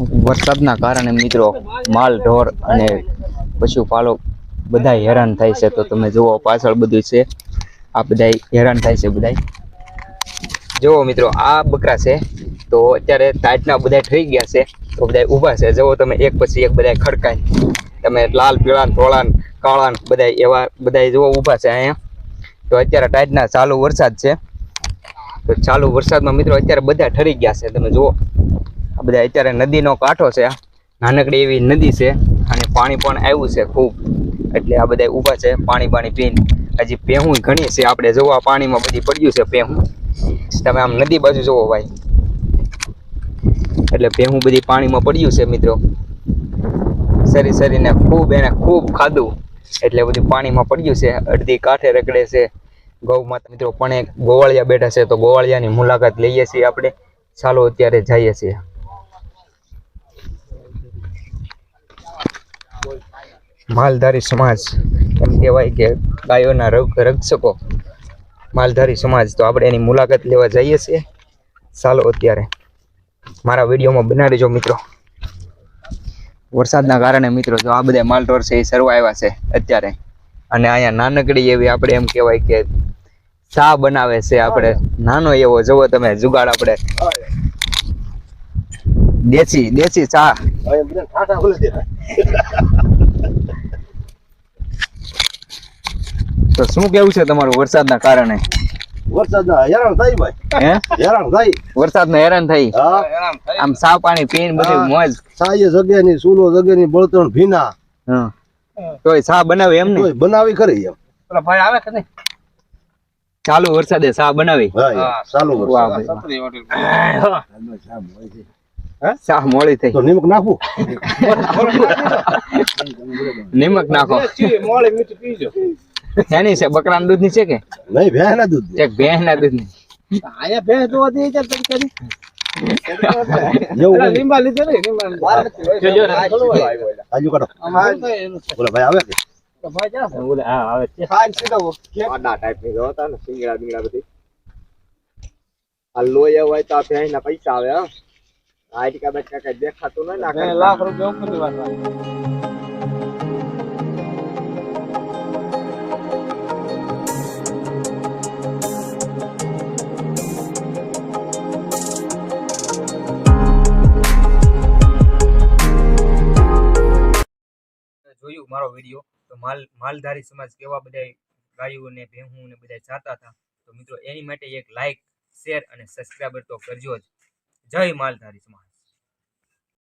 વરસાદના કારણે મિત્રો માલ, ઢોર અને પશુપાલક બધા હેરાન થાય છે. તો તમે જુઓ, પાછળ બધું છે. આ બધા હેરાન થાય છે બધા જુઓ મિત્રો, આ બકરા છે. તો અત્યારે ટાઈટના બધા થઈ ગયા છે. તો બધા ઊભા છે. જુઓ તમે, એક પછી એક બધા ખડકાય. તમે લાલ પીળા ધોળા કાળા બધા એવા બધા જુઓ ઊભા છે અહીંયા. તો અત્યારે ટાઈટના ચાલુ વરસાદ છે. તો ચાલુ વરસાદમાં મિત્રો અત્યારે બધા ઠરી ગયા છે. તમે જુઓ. બધા અત્યારે નદીનો કાંઠો છે. નાનકડી એવી નદી છે અને પાણી પણ આવ્યું છે ખૂબ. એટલે આ બધા ઊભા છે, પાણી પાણી પીને. હજી પેહું ઘણી છે, આપણે જોવો પાણીમાં બધી પડ્યું છે પેહું તમે આમ નદી બાજુ જોવો ભાઈ. એટલે પેહું બધી પાણીમાં પડ્યું છે મિત્રો. સરી સરીને ખૂબ એને ખૂબ ખાધું. એટલે બધું પાણીમાં પડ્યું છે, અડધી કાંઠે રગડે છે. ગૌ માતા મિત્રો પણ એક ગોવાળિયા બેઠા છે, તો ગોવાળિયાની મુલાકાત લઈએ છીએ આપણે. ચાલો અત્યારે જઈએ છીએ. માલધારી સમાજ, એમ કહેવાય કે ગાયોના રગ, રક્ષકો માલધારી સમાજ. તો આપણે એની મુલાકાત લેવા જઈએ છીએ. ચાલો અત્યારે મારા વિડીયોમાં બનાવી જો મિત્રો. વરસાદના કારણે મિત્રો જો આ બધા માલઢોર છે એ સરવા છે અત્યારે. અને અહીંયા નાનકડી એવી આપણે એમ કહેવાય કે ચા બનાવે છે આપણે. નાનો એવો જુઓ તમે, જુગાડ આપણે. દેશી દેશી ચા. તો શું કેવું છે તમારું વરસાદના કારણે? વરસાદ હેરાન થાય ભાઈ. હે? હેરાન થઈ? આમ ચા પાણી પીને બધું સૂલો બળતણ ભીના. તોય ચા બનાવે એમ ને? બનાવી ખરી એમ. ભાઈ આવે કે નહીં? ચાલુ વરસાદે ચા બનાવી. ચાલુ વરસાદ. મોડી થઈ. તો નિમક નાખવું નિમક નાખો. મોળે મીઠું પીજો. એની છે બકરાના દૂધની છે કે? નહીં ના દૂધ ભેંસના દૂધની. આયા ભેંસ જોવા દે તરી કરી એવું લીંબા લીધે ને. આજુ કાઢો. છે. ભાઈ કે? સીધો આડા ને સિંગડા બિંગડા બધી. આ લોહી હોય તો આ ભેંસના પૈસા આવે હા. આ ટીકા બેઠા કઈ દેખાતું નહીં ને લાખ રૂપિયા વાત જોયું મારો વીડિયો, તો માલ, માલધારી સમાજ કેવા બધા ગાયું ને ભેહું ને બધા જાતા હતા. તો મિત્રો, એની માટે એક લાઈક શેર અને સબસ્ક્રાઈબર તો કરજો જ. જય માલધારી સમાજ.